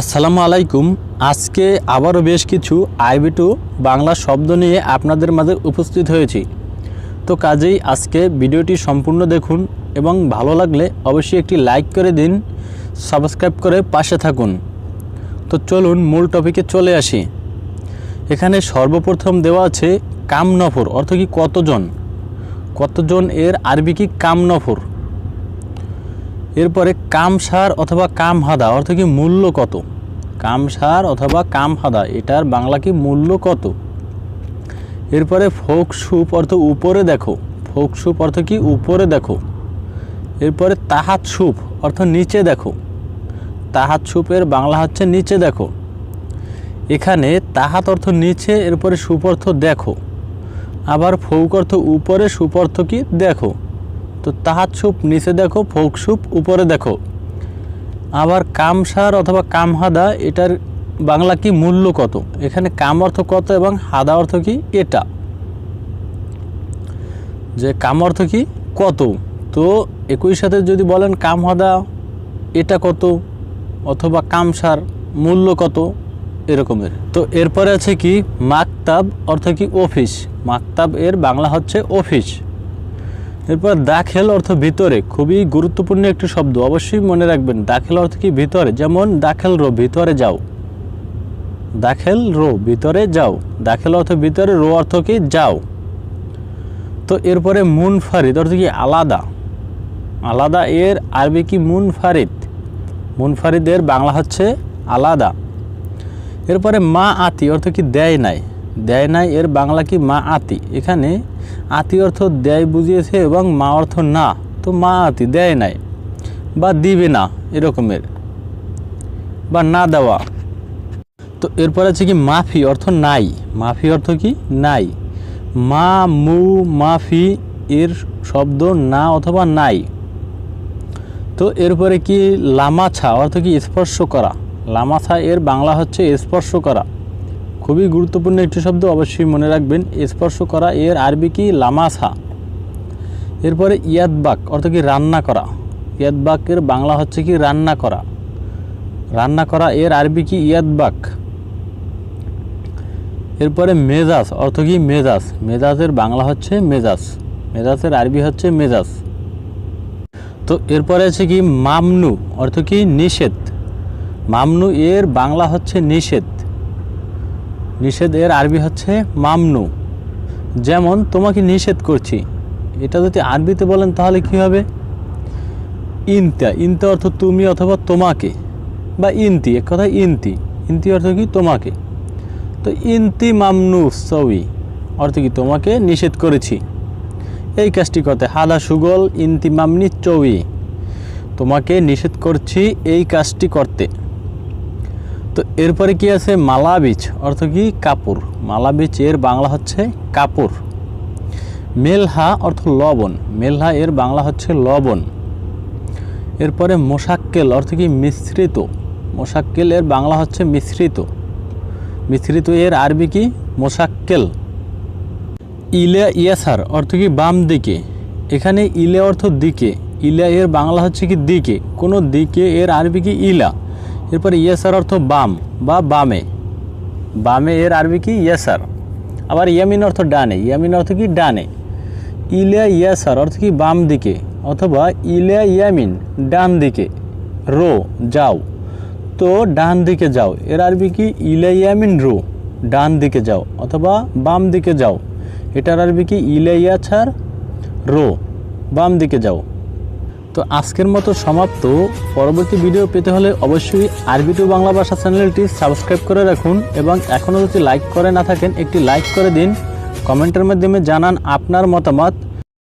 আসসালামু আলাইকুম। আজকে আবারও বেশ কিছু আইবিটু বাংলা শব্দ নিয়ে আপনাদের মাঝে উপস্থিত হয়েছি। তো কাজেই আজকে ভিডিওটি সম্পূর্ণ দেখুন এবং ভালো লাগলে অবশ্যই একটি লাইক করে দিন, সাবস্ক্রাইব করে পাশে থাকুন। তো চলুন মূল টপিকে চলে আসি। এখানে সর্বপ্রথম দেওয়া আছে কামনফর, অর্থ কি কতজন? কতজন এর আরবি কি কামনফর? এরপরে কামসার অথবা কামহাদা, অর্থ কি মূল্য কত? কামসার অথবা কামহাদা, এটার বাংলা কি মূল্য কত? এরপরে ফোক সুপ অর্থ উপরে দেখো। ফোক সুপ অর্থ কি উপরে দেখো। এরপরে তাহাত সুপ অর্থ নিচে দেখো। তাহাত সুপের বাংলা হচ্ছে নিচে দেখো। এখানে তাহাত অর্থ নিচে, এরপরে সুপ অর্থ দেখো। আবার ফৌক অর্থ উপরে, সুপ অর্থ কি দেখো। তো তাহাত সুপ, নিচে দেখো, ফোক সুপ, উপরে দেখো। আবার কামসার অথবা কামহাদা এটার বাংলা কি মূল্য কত? এখানে কাম অর্থ কত এবং হাদা অর্থ কি এটা? যে কাম অর্থ কি কত? তো একই সাথে যদি বলেন কাম হাদা, এটা কত? অথবা কামসার মূল্য কত? এরকমের। তো এরপরে আছে কি, মাকতাব অর্থ কি অফিস? মাকতাব এর বাংলা হচ্ছে অফিস। এরপর দাখেল অর্থ ভিতরে, খুবই গুরুত্বপূর্ণ একটি শব্দ। অবশ্যই মনে রাখবেন, দাখেল অর্থ কি ভিতরে? যেমন, দাখেল রো, ভিতরে যাও। দাখেল রো, ভিতরে যাও। দাখেল অর্থ ভিতরে, রো অর্থ কি যাও। তো এরপরে মুনফারিদ অর্থ কি আলাদা। আলাদা এর আরবি কি মুনফারিদ মুনফারিদের বাংলা হচ্ছে আলাদা। এরপরে মা আতি, অর্থ কি দেয় নাই। দেয় নাই, এর বাংলা কি মা আতি? এখানে আতি অর্থ দেয় বুঝিয়েছে এবং মা অর্থ না, তো মা আতি দেয় নাই বা দিবে না এরকমের বা না দেওয়া। তো এরপর আছে কি মাফি, অর্থ নাই। মাফি অর্থ কি? নাই। মা, মু, মাফি এর শব্দ না অথবা নাই। তো এরপরে কি লামাছা, অর্থ কি স্পর্শ করা। লামাছা এর বাংলা হচ্ছে স্পর্শ করা। খুবই গুরুত্বপূর্ণ একটি শব্দ অবশ্যই মনে রাখবেন। স্পর্শ করা এর আরবি কি? লামাসা। এরপরে ইয়াদবাক, অর্থ কি রান্না করা। ইয়াদবাকের বাংলা হচ্ছে কি রান্না করা। রান্না করা এর আরবি কি? ইয়াদবাক। এরপরে মেজাজ, অর্থ কি মেজাজ। মেজাজের বাংলা হচ্ছে মেজাজ। মেজাজের আরবি হচ্ছে মেজাজ। তো এরপরে আছে কি? মামনু, অর্থ কি নিষেধ। মামনু এর বাংলা হচ্ছে নিষেধ। নিষেধ এর আরবি হচ্ছে মামনু। যেমন, তোমাকে নিষেধ করছি। এটা যদি আরবিতে বলেন তাহলে কি হবে? ইনতা। ইনতা অর্থ তুমি অথবা তোমাকে। বা ইনতি, এক কথা ইনতি। ইনতি অর্থ কি? তোমাকে। তো ইনতি মামনু সবই অর্থ কি? তোমাকে নিষেধ করেছি। এই কাজটি করতে হাদা সুগল ইনতি মামনি চৌই। তোমাকে নিষেধ করছি এই কাজটি করতে। তো এরপরে কি আছে? মালাবিচ অর্থ কি? কাপড়। মালাবিচ এর বাংলা হচ্ছে কাপড়। মেলহা অর্থ লবণ। মেলহা এর বাংলা হচ্ছে লবণ। এরপরে মোশাক্কেল অর্থ কি? মিশ্রিত। মোশাক্কেল এর বাংলা হচ্ছে মিশ্রিত। মিশ্রিত এর আরবি কি? মোশাক্কেল। ইলা ইয়াসার অর্থ কি? বাম দিকে। এখানে ইলে অর্থ দিকে। ইলা এর বাংলা হচ্ছে কি? দিকে। কোনো দিকে এর আরবি কি? ইলা। এরপরে ইয়েসার অর্থ বাম বা বামে। বামে এর আরবি কি? ইয়েসার আবার ইয়ামিন অর্থ ডানে। ইয়ামিন অর্থ কি? ডানে। ইলিয়া ইয়াসার অর্থ কি? বাম দিকে। অথবা ইলিয়া ইয়ামিন ডান দিকে। রো, যাও। তো ডান দিকে যাও। এর আরবি কি? ইলিয়া ইয়ামিন রো, ডান দিকে যাও। অথবা বাম দিকে যাও। এটার আরবি কি? ইলিয়া ইয়াছার রো, বাম দিকে যাও। তো আজকের মতো সমাপ্ত। পরবর্তী ভিডিও পেতে হলে অবশ্যই আরবি টু বাংলা ভাষা চ্যানেলটি সাবস্ক্রাইব করে রাখুন এবং এখনও যদি লাইক করে না থাকেন, একটি লাইক করে দিন। কমেন্টের মাধ্যমে জানান আপনার মতামত।